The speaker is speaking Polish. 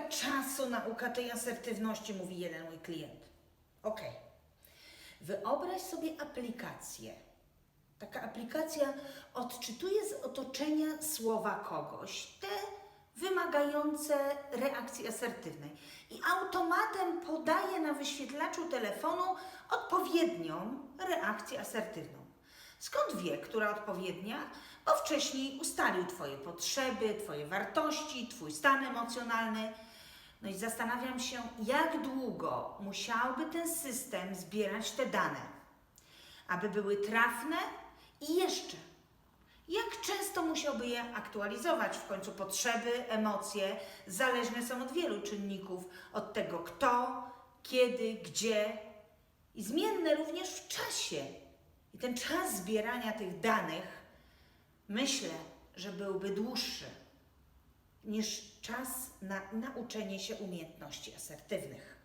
czasu nauka tej asertywności, mówi jeden mój klient. Okej. Wyobraź sobie aplikację. Taka aplikacja odczytuje z otoczenia słowa kogoś, te wymagające reakcji asertywnej i automatem podaje na wyświetlaczu telefonu odpowiednią reakcję asertywną. Skąd wie, która odpowiednia? Bo wcześniej ustalił Twoje potrzeby, Twoje wartości, Twój stan emocjonalny. No i zastanawiam się, jak długo musiałby ten system zbierać te dane, aby były trafne i jeszcze, jak często musiałby je aktualizować? W końcu potrzeby, emocje zależne są od wielu czynników, od tego kto, kiedy, gdzie i zmienne również w czasie. I ten czas zbierania tych danych myślę, że byłby dłuższy niż czas na nauczenie się umiejętności asertywnych.